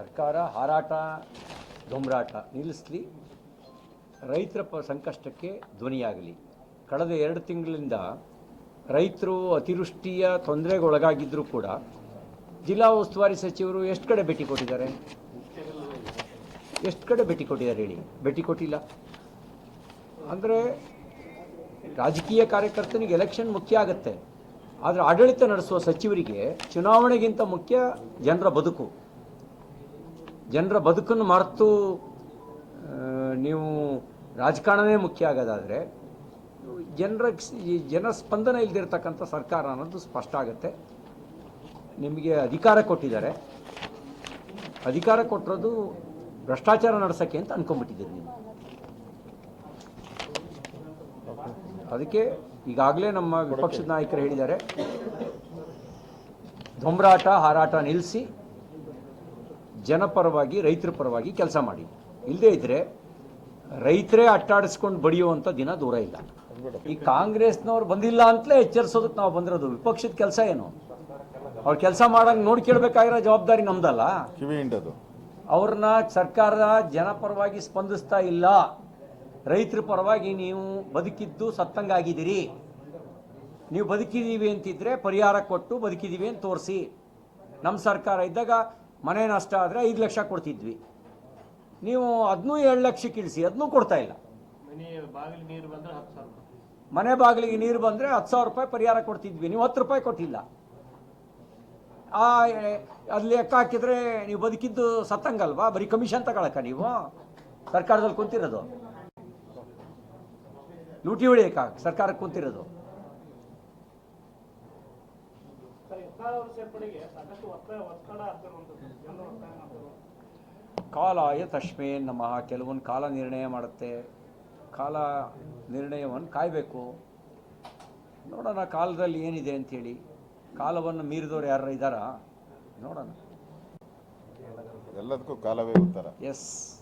ಸರ್ಕಾರ ಹಾರಾಟ ದೊಂಬರಾಟ ನಿಲ್ಲಿಸಲಿ. ರೈತರ ಪ, ಸಂಕಷ್ಟಕ್ಕೆ ಧ್ವನಿಯಾಗಲಿ. ಕಳೆದ ಎರಡು ತಿಂಗಳಿಂದ ರೈತರು ಅತಿವೃಷ್ಟಿಯ ತೊಂದರೆಗೆ ಒಳಗಾಗಿದ್ದರೂ ಕೂಡ ಜಿಲ್ಲಾ ಉಸ್ತುವಾರಿ ಸಚಿವರು ಎಷ್ಟು ಕಡೆ ಭೇಟಿ ಕೊಟ್ಟಿದ್ದಾರೆ? ಎಷ್ಟು ಕಡೆ ಭೇಟಿ ಕೊಟ್ಟಿದ್ದಾರೆ ಹೇಳಿ? ಭೇಟಿ ಕೊಟ್ಟಿಲ್ಲ. ಅಂದರೆ ರಾಜಕೀಯ ಕಾರ್ಯಕರ್ತನಿಗೆ ಎಲೆಕ್ಷನ್ ಮುಖ್ಯ ಆಗುತ್ತೆ. ಆದರೆ ಆಡಳಿತ ನಡೆಸುವ ಸಚಿವರಿಗೆ ಚುನಾವಣೆಗಿಂತ ಮುಖ್ಯ ಜನರ ಬದುಕು. ಜನರ ಬದುಕನ್ನು ಮರೆತು ನೀವು ರಾಜಕಾರಣವೇ ಮುಖ್ಯ ಆಗೋದಾದರೆ, ಜನರ ಜನ ಸ್ಪಂದನ ಇಲ್ಲದಿರ್ತಕ್ಕಂಥ ಸರ್ಕಾರ ಅನ್ನೋದು ಸ್ಪಷ್ಟ ಆಗುತ್ತೆ. ನಿಮಗೆ ಅಧಿಕಾರ ಕೊಟ್ಟಿದ್ದಾರೆ. ಅಧಿಕಾರ ಕೊಟ್ಟಿರೋದು ಭ್ರಷ್ಟಾಚಾರ ನಡೆಸೋಕ್ಕೆ ಅಂತ ಅನ್ಕೊಂಡ್ಬಿಟ್ಟಿದ್ದೀರಿ ನೀವು. ಅದಕ್ಕೆ ಈಗಾಗಲೇ ನಮ್ಮ ವಿಪಕ್ಷದ ನಾಯಕರು ಹೇಳಿದ್ದಾರೆ ದೊಂಬರಾಟ ಹಾರಾಟ ನಿಲ್ಲಿಸಿ ಜನಪರವಾಗಿ ರೈತರ ಪರವಾಗಿ ಕೆಲಸ ಮಾಡಿ. ಇಲ್ಲದೇ ಇದ್ರೆ ರೈತರೇ ಅಟ್ಟಾಡಿಸ್ಕೊಂಡು ಬಡಿಯುವಂಥ ದಿನ ದೂರ ಇಲ್ಲ. ಈ ಕಾಂಗ್ರೆಸ್ನವ್ರು ಬಂದಿಲ್ಲ ಅಂತಲೇ ಎಚ್ಚರಿಸೋದಕ್ಕೆ ನಾವು ಬಂದಿರೋದು. ವಿಪಕ್ಷದ ಕೆಲಸ ಏನು? ಅವ್ರ ಕೆಲಸ ಮಾಡಂಗೆ ನೋಡ್ಕೊಳ್ಬೇಕಾಗಿರೋ ಜವಾಬ್ದಾರಿ ನಮ್ದಲ್ಲ. ಅವ್ರನ್ನ ಸರ್ಕಾರ ಜನಪರವಾಗಿ ಸ್ಪಂದಿಸ್ತಾ ಇಲ್ಲ. ರೈತರ ಪರವಾಗಿ ನೀವು ಬದುಕಿದ್ದು ಸತ್ತಂಗಾಗಿದ್ದೀರಿ. ನೀವು ಬದುಕಿದ್ದೀವಿ ಅಂತಿದ್ರೆ ಪರಿಹಾರ ಕೊಟ್ಟು ಬದುಕಿದ್ದೀವಿ ಅಂತ ತೋರಿಸಿ. ನಮ್ಮ ಸರ್ಕಾರ ಇದ್ದಾಗ ಮನೆ ನಷ್ಟ ಆದರೆ ಐದು ಲಕ್ಷ ಕೊಡ್ತಿದ್ವಿ. ನೀವು ಅದನ್ನೂ ಏಳು ಲಕ್ಷಕ್ಕೆ ಇಳಿಸಿ ಅದನ್ನೂ ಕೊಡ್ತಾ ಇಲ್ಲ. ಮನೆ ಬಾಗಿಲಿಗೆ ನೀರು ಬಂದರೆ ಹತ್ತು ಸಾವಿರ ರೂಪಾಯಿ ಪರಿಹಾರ ಕೊಡ್ತಿದ್ವಿ ನೀವು ಹತ್ತು ರೂಪಾಯಿ ಕೊಟ್ಟಿಲ್ಲ. ಆ ಅಲ್ಲಿ ಅದು ಲೆಕ್ಕ ಹಾಕಿದ್ರೆ ನೀವು ಬದುಕಿದ್ದು ಸತ್ತಂಗಲ್ವಾ? ಬರೀ ಕಮಿಷನ್ ತಗೊಳಕ ನೀವು? ಸರ್ಕಾರದಲ್ಲಿ ಕುಂತಿರೋದು. ಲೂಟಿ ಹೊಡಿಯಕ ಸರ್ಕಾರಕ್ಕೆ ಕುಂತಿರೋದು. ಕಾಲಾಯ ತಶ್ಮೇ ನಮಃ ಕೆಲವೊಂದು ಕಾಲ ನಿರ್ಣಯ ಮಾಡುತ್ತೆ. ಕಾಲ ನಿರ್ಣಯವನ್ನು ಕಾಯಬೇಕು. ನೋಡೋಣ ಕಾಲದಲ್ಲಿ ಏನಿದೆ ಅಂಥೇಳಿ. ಕಾಲವನ್ನು ಮೀರಿದವ್ರು ಯಾರು ಇದ್ದಾರಾ? ನೋಡೋಣ. ಎಲ್ಲದಕ್ಕೂ ಕಾಲವೇ ಉತ್ತರ. ಎಸ್